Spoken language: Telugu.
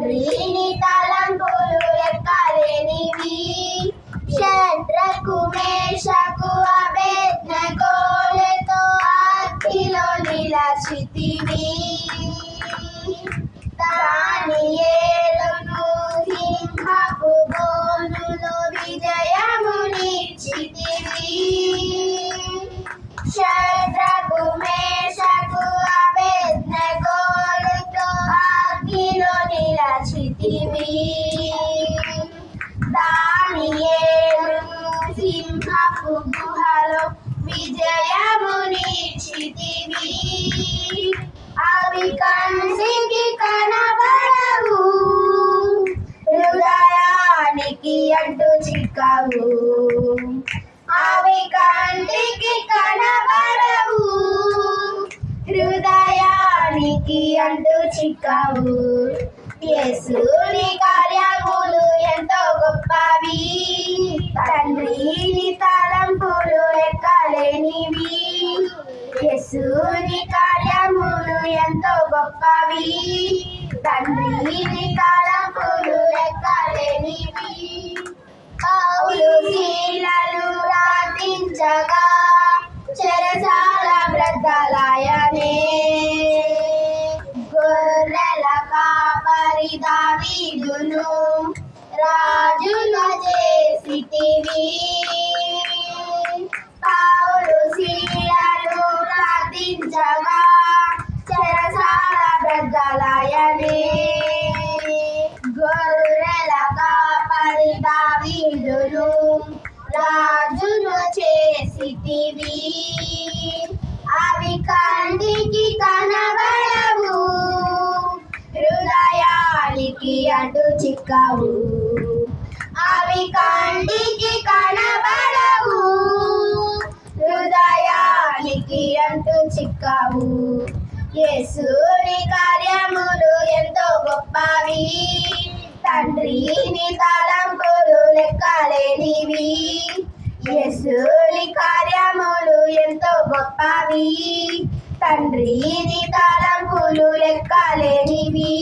తండ్రి నీ తలంపులు లెక్కలేనివి శత్రకు మేషకు అభేజ్ఞ కోలతో అగ్నిలో నిలచితివి. నిలచితివి దానియేలును సింహపు గుహలో విజయమునిచ్చితివి అవి కంటికి కనబడవు హృదయానికి అడ్డు చిక్కవు అవి కంటికి కనబడవు హృదయానికి అంటూ చిక్కవు. యేసుని కార్యములు ఎంతో గొప్పవి. తండ్రిని తలంపులు ఎక్కలేనివి. యేసుని కార్యములు ఎంతో గొప్పవి. తండ్రిని తలంపులు ఎక్కలేనివి. పౌలు శీలలు ప్రార్థించగా కాపరి దావీదును రాజుగా చేసితివి పౌలు శీలలు ప్రార్థించగా చెరసాల బ్రద్దలాయనే. గొర్రెల కాపరి దావీదును రాజును చేసితివి అవి చిక్కవు. అవి కంటికి కనబడవు. హృదయానికి అంటూ చిక్కవు. యేసుని కార్యములు ఎంతో గొప్పవి. తండ్రిని తలంపులు లెక్కలేనివి. యేసుని కార్యములు ఎంతో గొప్పవి. తండ్రిని తలంపులు లెక్కలేనివి.